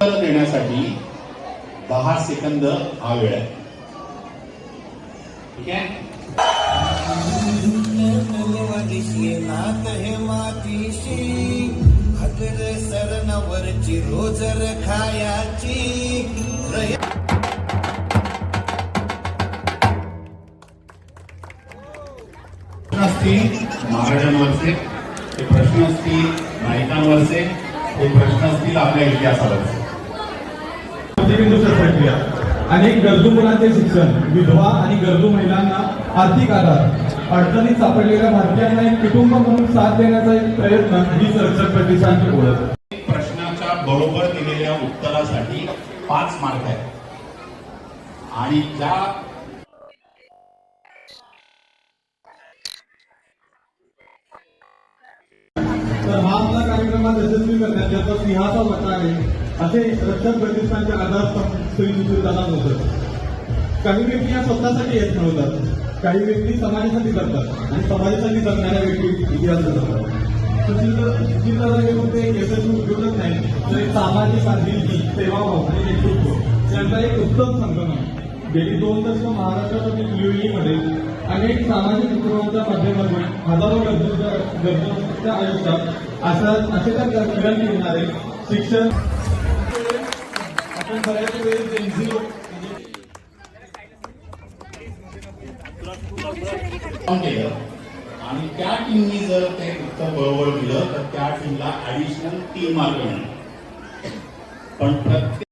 उत्तर देण्यासाठी दहा सेकंद हा वेळ आहे. ठीक आहे? नात हे मातीशी हजर सरणावरची रोजर खायाची प्रश्न असतील महाराजांवरचे ते प्रश्न असतील नायकांवरचे ते प्रश्न असतील आपल्या इतिहासावरचे. प्रतिबिंदूच्या प्रक्रिया. अनेक गरजू मुलांचे शिक्षण विधवा आणि गरजू महिलांना आर्थिक आधार. अडचणीत सापडलेल्या भारतीयांना एक कुटुंब म्हणून साथ देण्याचा एक प्रयत्न ही संरक्षण प्रतिष्ठानची ओळख. प्रश्नाच्या बरोबर दिलेल्या उत्तरासाठी पाच मार्क आहेत. आणि ज्या तर हा आपला कार्यक्रमात यशस्वी करण्यात ज्याचा सिंहाचा वाटा आहे असे रक्षक प्रतिष्ठानचे आधारस्तंभ श्री सुशीलदादा काही व्यक्ती या स्वतःसाठी येत मिळवतात. काही व्यक्ती समाजासाठी करतात. आणि समाजासाठी करणाऱ्या व्यक्ती इतिहास घडवतात सुशीलदादा हे यशस्वी उद्योगच नाही तर एक सामाजिक बांधिलकी सेवाभाव आणि नेतृत्व. यांचा एक उत्तम संगम आहे. गेली दोन दशक महाराष्ट्रातील युएईमध्ये अनेक सामाजिक उपक्रमांच्या माध्यमातून हजारो गरजूंच्या गरजूंच्या आयुष्यात अशा असे त्या किरण मिळणारे शिक्षण आपण बऱ्याच वेळेस जेन्झी केलं आणि त्या टीमनी जर ते उत्तर बरोबर दिलं तर त्या टीमला ऍडिशनल तीन मार्क मिळणार पण प्रत्येक